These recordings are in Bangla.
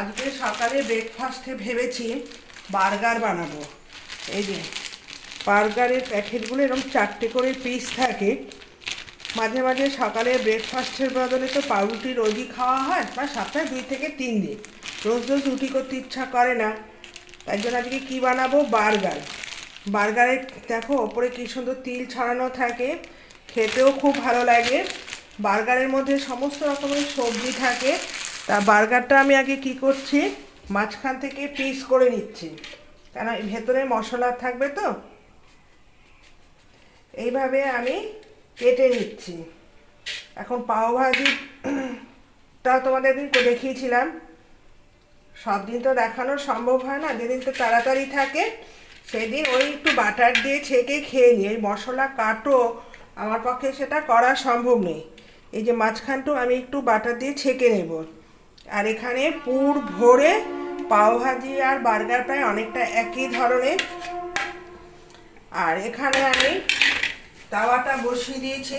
আজকে সকালে ব্রেকফাস্টে ভেবেছি বার্গার বানাবো। এই যে বার্গারের প্যাকেটগুলো এরকম চারটে করে পিস থাকে। মাঝে মাঝে সকালে ব্রেকফাস্টের বদলে তো পাউরুটি রোজই খাওয়া হয়, বা সপ্তাহে দুই থেকে তিন দিন। রোজ রোজ রুটি করতে ইচ্ছা করে না। তাই জন্য আজকে কী বানাবো? বার্গার বার্গারের দেখো, ওপরে কী সুন্দর তিল ছড়ানো থাকে। খেতেও খুব ভালো লাগে। বার্গারের মধ্যে সমস্ত রকমের সবজি থাকে। তা বার্গারটা আমি আগে কি করছি? মাঝখান থেকে পিস করে নিচ্ছি। কেন ভেতরে মশলা থাকবে তো? এইভাবে আমি কেটে নিচ্ছি। এখন পাওভাজিটা তোমাদের দিন দেখিয়েছিলাম। সব দিন তো দেখানো সম্ভব হয় না। যেদিন তো তাড়াতাড়ি থাকে, সেদিন ওই একটু বাটার দিয়ে ছেঁকে খেয়ে নিই। এই মশলা কাটো, আমার পক্ষে সেটা করা সম্ভব নেই। এই যে মাঝখানটাও আমি একটু বাটার দিয়ে ছেঁকে নেব। আর এখানে পুর ভরে পাওভাজি আর বার্গার প্রায় অনেকটা একই ধরনের। আর এখানে আমি তাওয়াটা বসিয়ে দিয়েছি।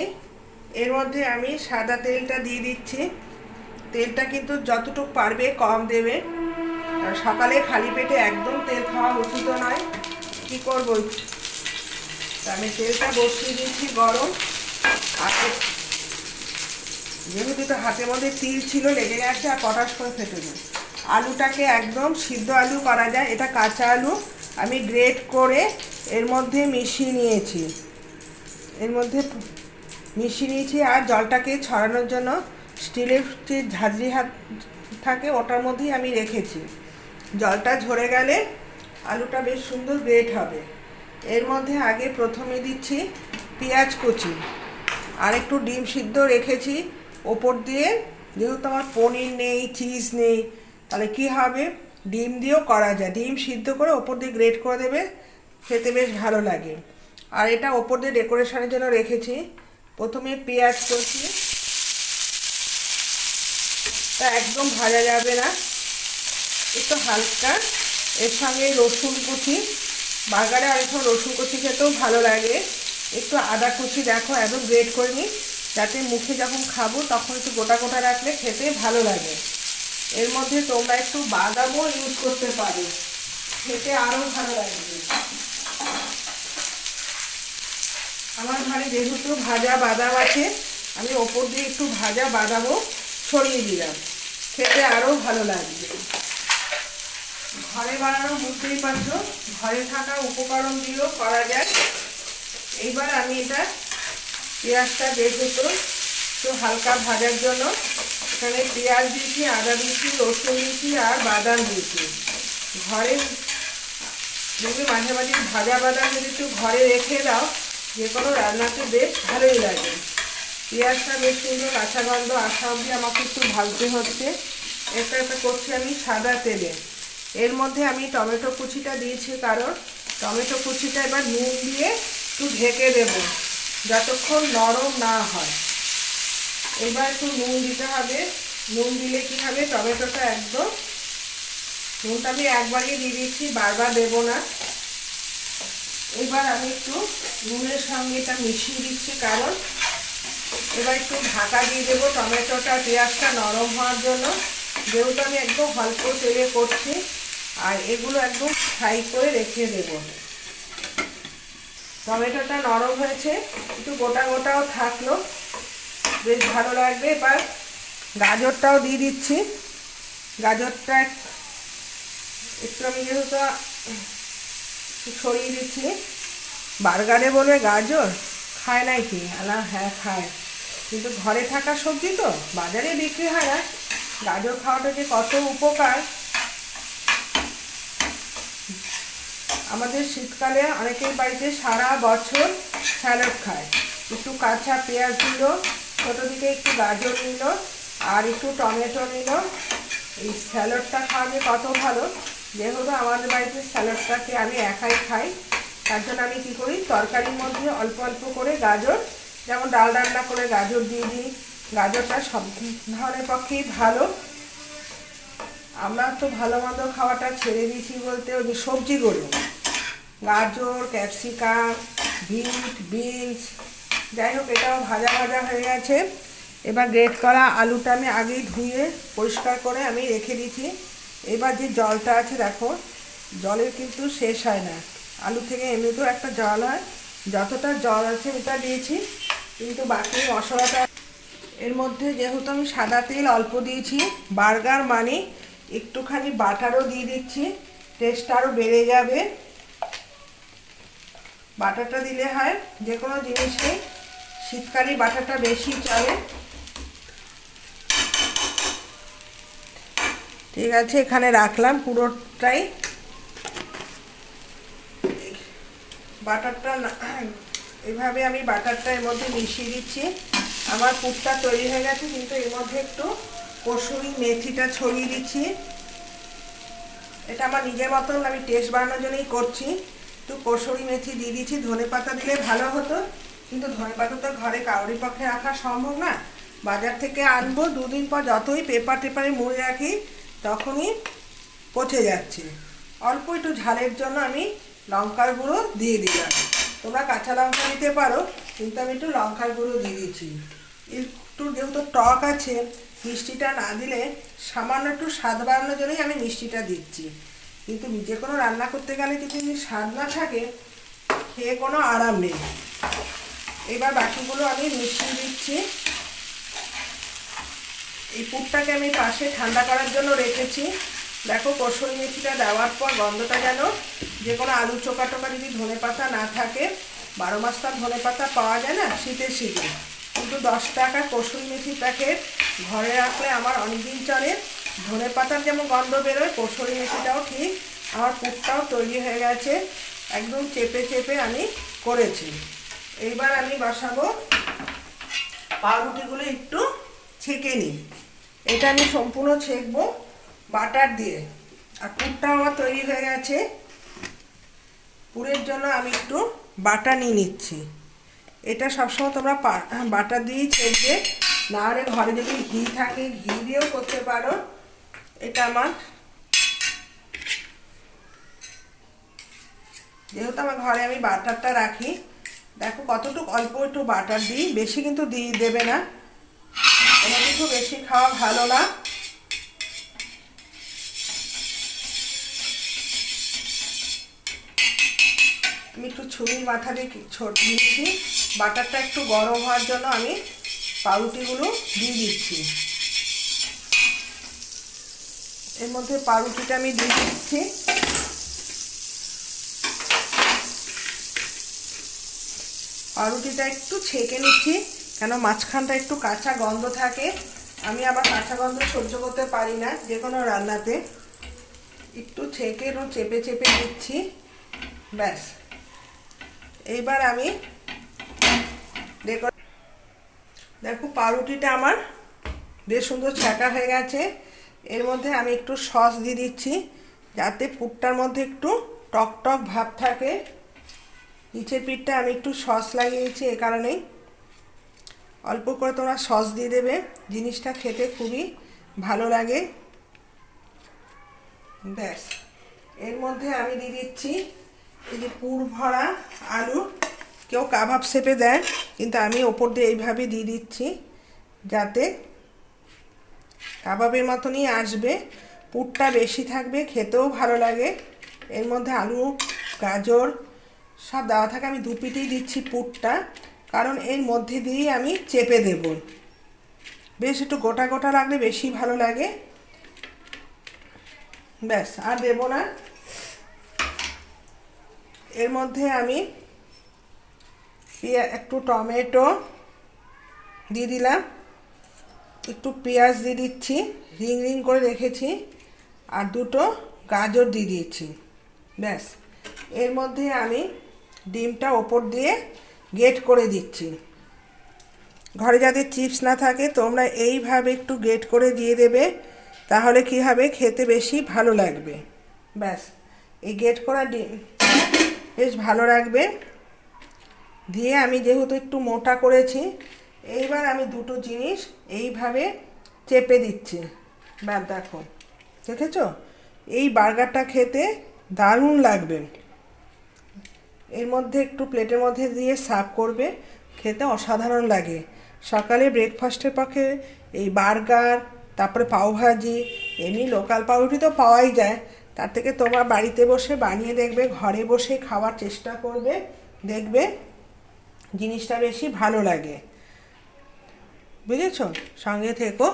এর মধ্যে আমি সাদা তেলটা দিয়ে দিচ্ছি। তেলটা কিন্তু যতটুকু পারবে কম দেবে। আর সকালে খালি পেটে একদম তেল খাওয়া উচিত নয়। কী করব? আমি তেলটা বসিয়ে দিচ্ছি গরম। আর যেহেতু তো হাতের মধ্যে তিল ছিল, লেগে গেছে আর পটাশ করে ফেটে যায় আলুটাকে একদম সিদ্ধ আলু করা যায়, এটা কাঁচা আলু। আমি গ্রেট করে এর মধ্যে মিশিয়ে নিয়েছি। এর মধ্যে মিশিয়ে নিয়েছি আর জলটাকে ছড়ানোর জন্য স্টিলের যে ঝাঁঝরি হাত থাকে, ওটার মধ্যেই আমি রেখেছি। জলটা ঝরে গেলে আলুটা বেশ সুন্দর গ্রেট হবে। এর মধ্যে আগে প্রথমে দিচ্ছি পেঁয়াজ কুচি। আর একটু ডিম সিদ্ধ রেখেছি। ওপর দিয়ে, যেহেতু আমার পনির নেই চিজ নেই, তাহলে কি হবে? ডিম দিয়েও করা যায়। ডিম সিদ্ধ করে ওপর দিয়ে গ্রেট করে দেবে, খেতে বেশ ভালো লাগে। আর এটা ওপর দিয়ে ডেকোরেশনের জন্য রেখেছি। প্রথমে পেঁয়াজ কুচি তা একদম ভাজা যাবে না। একটু হালকা, এর সঙ্গে রসুন কুচি। বার্গারে অনেক রসুন কুচি খেতেও ভালো লাগে। একটু আদা কুচি দেখো, একদম গ্রেট করে নিই। যাতে মুখে যখন খাব তখন একটু গোটা গোটা রাখলে খেতে ভালো লাগে। এর মধ্যে তোমরা একটু বাদামও ইউজ করতে পারো। খেতে আরও ভালো লাগবে। আমার ঘরে যেহেতু ভাজা বাদাম আছে, আমি ওপর দিয়ে একটু ভাজা বাদামও ছড়িয়ে দিলাম। খেতে আরও ভালো লাগবে। ঘরে বানানো বুঝতেই পারছ, ঘরে থাকা উপকরণ দিয়েও করা যায়। এইবার আমি এটা পেঁয়াজটা যেহেতু একটু হালকা ভাজার জন্য। এখানে পেঁয়াজ দিয়েছি, আদা দিয়েছি, রসুন দিয়েছি আর বাদাম দিয়েছি। ঘরে যদি মাঝে মাঝে ভাজা বাদাম যদি একটু ঘরে রেখে দাও, যে কোনো রান্নাতে বেশ ভালোই লাগে। পেঁয়াজটা বেশ সুন্দর কাঁচা গন্ধ আসা অবধি আমাকে একটু ভাজতে হচ্ছে। এটা একটা করছি আমি সাদা তেলে। এর মধ্যে আমি টমেটো কুচিটা দিয়েছি, কারণ টমেটো কুচিটা এবার নুন দিয়ে একটু ঢেকে দেব। যতক্ষণ নরম না হয়। এবার একটু নুন দিতে হবে। নুন দিলে কি হবে? টমেটোটা একদম নুনটা আমি একবারই দিয়ে দিচ্ছি, বারবার দেবো না। এবার আমি একটু নুনের সঙ্গে এটা মিশিয়ে দিচ্ছি, কারণ এবার একটু ঢাকা দিয়ে দেবো টমেটোটা। পেঁয়াজটা নরম হওয়ার জন্য যেহেতু আমি একদম অল্প তেলে করছি, আর এগুলো একদম ফ্রাই করে রেখে দেব। টমেটোটা নরম হয়েছে, একটু গোটা গোটাও থাকল। বেশ ভালো লাগবে। এবার গাজরটাও দিয়ে দিচ্ছি। গাজরটা একটু আমি যেহেতু ছড়িয়ে দিচ্ছি। বার্গারে বলবে গাজর? খায় নাই কি আলা হ্যাঁ খায়। কিন্তু ঘরে থাকা সবজি তো? বাজারে বিক্রি হয় না। গাজর খাওয়াটা যে কত উপকার। আমাদের শীতকালে অনেকের বাড়িতে সারা বছর স্যালাড খায়। একটু কাঁচা পেঁয়াজ দিল, ছোটো দিকে একটু গাজর নিল, আর একটু টমেটো নিল। এই স্যালাডটা খাওয়ালে কত ভালো? যেহেতু আমাদের বাড়িতে স্যালাডটাকে আমি একাই খাই, তার জন্য আমি কী করি, তরকারির মধ্যে অল্প অল্প করে গাজর, যেমন ডাল রান্না করে গাজর দিয়ে দিই। গাজরটা সব ধরনের পক্ষেই ভালো। আমরা তো ভালো মন্দ খাওয়াটা ছেড়ে দিয়েছি বলতে ওই সবজিগুলো গাজর, ক্যাপসিকাম, বিট, বিনস, যাই হোক, এটাও ভাজা ভাজা হয়ে গেছে। এবার গ্রেট করা আলুটা আমি আগেই ধুয়ে পরিষ্কার করে আমি রেখে দিয়েছি। এবার যে জলটা আছে, দেখো, জলের কিন্তু শেষ হয় না। আলু থেকে এমনিতেও একটা জল হয়। যতটা জল আছে ওটা দিয়েছি। কিন্তু বাকি মশলাটা, এর মধ্যে যেহেতু আমি সাদা তেল অল্প দিয়েছি, বার্গার মানে একটুখানি বাটারও দিয়ে দিচ্ছি টেস্ট আরও বেড়ে যাবে। বাটারটা দিলে হয় যে কোনো জিনিসে শীতকালে বাটারটা বেশি চলে। ঠিক আছে, এখানে রাখলাম পুরোটাই। বাটারটা এভাবে আমি বাটারটা এর মধ্যে মিশিয়ে দিচ্ছি। আমার পুরটা তৈরি হয়ে গেছে, কিন্তু এর মধ্যে একটু কসুরি মেথিটা ছড়িয়ে দিচ্ছি। এটা আমার নিজের মতন আমি টেস্ট বানানোর জন্যই করছি। একটু কসুরি মেথি দিয়ে দিয়েছি, ধনে পাতা দিলে ভালো হতো। কিন্তু ধনে পাতা তো ঘরে কারোরই পক্ষে রাখা সম্ভব না। বাজার থেকে আনব, দুদিন পর যতই পেপার টেপারে মুড়ে রাখি, তখনই পচে যাচ্ছে। অল্প একটু ঝালের জন্য আমি লঙ্কার গুঁড়ো দিয়ে দিলাম। তোমরা কাঁচা লঙ্কা দিতে পারো, কিন্তু আমি একটু লঙ্কার গুঁড়ো দিয়ে দিচ্ছি একটু যেহেতু টক আছে, মিষ্টিটা না দিলে সামান্য একটু স্বাদ বাড়ানোর জন্যই আমি মিষ্টিটা দিচ্ছি। কিন্তু যে কোনো রান্না করতে গেলে কিছু যদি স্বাদ না থাকে, খেয়ে কোনো আরাম নেই। এবার বাকিগুলো আমি মিশিয়ে দিচ্ছি। এই পুরটাকে আমি পাশে ঠান্ডা করার জন্য রেখেছি। দেখো, কসুরি মেথিটা দেওয়ার পর গন্ধটা যেন যে কোনো আলু চোকা টোকা যদি ধনে পাতা না থাকে, বারো মাস তার ধনে পাতা পাওয়া যায় না? শীতের শীতে। কিন্তু দশ টাকা কসুরি মেথি প্যাকেট ঘরে রাখলে আমার অনেকদিন চলে। ধনে পাতার যেমন গন্ধ বেরোয়, কসুরি মেথিটাও ঠিক। আমার পুরটাও তৈরি হয়ে গেছে। একদম চেপে চেপে আমি করেছি। এইবার আমি বসাবো। পাউরুটিগুলো একটু ছেঁকে নিই। এটা আমি সম্পূর্ণ ছেঁকবো বাটার দিয়ে। আর পুরটা আমার তৈরি হয়ে গেছে। পুরের জন্য আমি একটু বাটা নিয়ে নিচ্ছি। এটা সবসময় তোমরা বাটার দিয়েই ছেঁকবে। না হলে ঘরে যদি ঘি থাকে, ঘি দিয়েও করতে পারো। এটা আমার। যেহেতু আমার ঘরে আমি বাটারটা রাখি, দেখো কতটুকু অল্প একটু বাটার দিই, বেশি কিন্তু দিয়ে দেবে না। কোনো কিছু বেশি খাওয়া ভালো না। আমি একটু ছুরির মাথা দিয়ে ছোট দিচ্ছি বাটারটা একটু গরম হওয়ার জন্য আমি পাউরুটিগুলো দিয়ে দিচ্ছি। এর মধ্যে পাউরুটিটা আমি দিয়ে দিচ্ছি। পাউরুটিটা একটু ছেঁকে নিচ্ছি, কেন মাঝখানটা একটু কাঁচা গন্ধ থাকে। আমি আবার কাঁচা গন্ধ সহ্য করতে পারি না যে কোনো রান্নাতে। একটু ছেঁকে চেপে চেপে দিচ্ছি, ব্যাস। এইবার আমি দেখো দেখো পাউরুটিটা আমার বেশ সুন্দর ছ্যাঁকা হয়ে গেছে। এর মধ্যে আমি একটু সস দিয়ে দিচ্ছি, যাতে পুরটার মধ্যে একটু টক টক ভাব থাকে। নিচের পিঠটা আমি একটু সস লাগিয়েছি এ কারণেই। অল্প করে তোমরা সস দিয়ে দেবে, জিনিসটা খেতে খুবই ভালো লাগে। ব্যাস, এর মধ্যে আমি দিয়ে দিচ্ছি এই যে পুর ভরা আলু। কেউ কাবাব শেপে দেয়, কিন্তু আমি ওপর দিয়ে এইভাবে দিয়ে দিচ্ছি, যাতে কাবাবের মতনই আসবে। পুরটা বেশি থাকবে, খেতেও ভালো লাগে। এর মধ্যে আলু, গাজর সব দেওয়া থাকে। আমি দুপিটেই দিচ্ছি পুরটা, কারণ এর মধ্যে দিয়েই আমি চেপে দেব। বেশ, একটু গোটা গোটা লাগলে বেশি ভালো লাগে। ব্যাস, আর দেব না। এর মধ্যে আমি একটু টমেটো দিয়ে দিলাম। একটু পেঁয়াজ দিয়ে দিচ্ছি, রিং রিং করে রেখেছি, আর দুটো গাজর দিয়ে দিয়েছি। ব্যাস। এর মধ্যে আমি ডিমটা ওপর দিয়ে গেট করে দিচ্ছি। ঘরে যাদের চিপস না থাকে, তোমরা এইভাবে একটু গেট করে দিয়ে দেবে, তাহলে কি হবে? খেতে বেশি ভালো লাগবে। ব্যাস। এই গেট করা ডিম বেশ ভালো লাগবে। দিয়ে আমি যেহেতু একটু মোটা করেছি এইবার আমি দুটো জিনিস এইভাবে চেপে দিচ্ছি। ব্যাস, দেখো। দেখেছ? এই বার্গারটা খেতে দারুণ লাগবে। এর মধ্যে একটু প্লেটের মধ্যে দিয়ে সার্ভ করবে। খেতে অসাধারণ লাগে। সকালে ব্রেকফাস্টের পক্ষে এই বার্গার, তারপরে পাওভাজি এমনি লোকাল পাউরুটি তো পাওয়াই যায়। তার থেকে তোমার বাড়িতে বসে বানিয়ে দেখবে, ঘরে বসে খাওয়ার চেষ্টা করবে, দেখবে জিনিসটা বেশি ভালো লাগে। বুঝেছ? সঙ্গে থেকো।